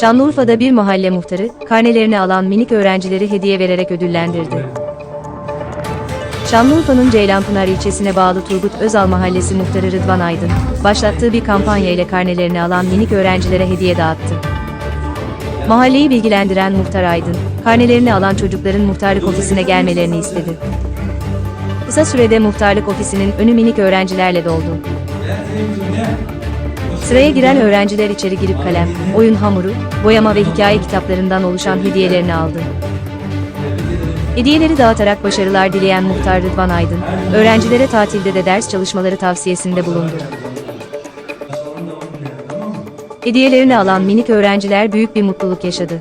Şanlıurfa'da bir mahalle muhtarı, karnelerini alan minik öğrencileri hediye vererek ödüllendirdi. Şanlıurfa'nın Ceylanpınar ilçesine bağlı Turgut Özal Mahallesi muhtarı Rıdvan Aydın, başlattığı bir kampanya ile karnelerini alan minik öğrencilere hediye dağıttı. Mahalleyi bilgilendiren Muhtar Aydın, karnelerini alan çocukların muhtarlık ofisine gelmelerini istedi. Kısa sürede muhtarlık ofisinin önü minik öğrencilerle doldu. Sıraya giren öğrenciler içeri girip kalem, oyun hamuru, boyama ve hikaye kitaplarından oluşan hediyelerini aldı. Hediyeleri dağıtarak başarılar dileyen Muhtar Rıdvan Aydın, öğrencilere tatilde de ders çalışmaları tavsiyesinde bulundu. Hediyelerini alan minik öğrenciler büyük bir mutluluk yaşadı.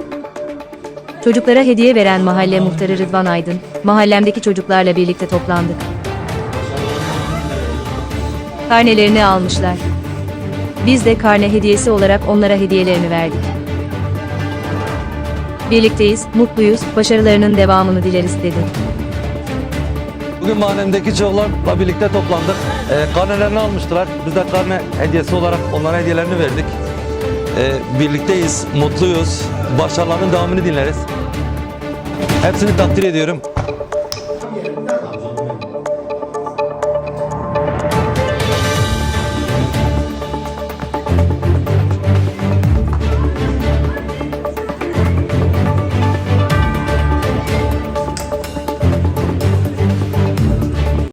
Çocuklara hediye veren mahalle muhtarı Rıdvan Aydın, mahallemdeki çocuklarla birlikte toplandık. Karnelerini almışlar. Biz de karne hediyesi olarak onlara hediyelerini verdik. Birlikteyiz, mutluyuz, başarılarının devamını dileriz dedi. Bugün mahallemdeki çocuklarla birlikte toplandık. Ee, karnelerini almıştılar. Biz de karne hediyesi olarak onlara hediyelerini verdik. Ee, birlikteyiz, mutluyuz. Başarılarının devamını dinleriz. Hepsini takdir ediyorum.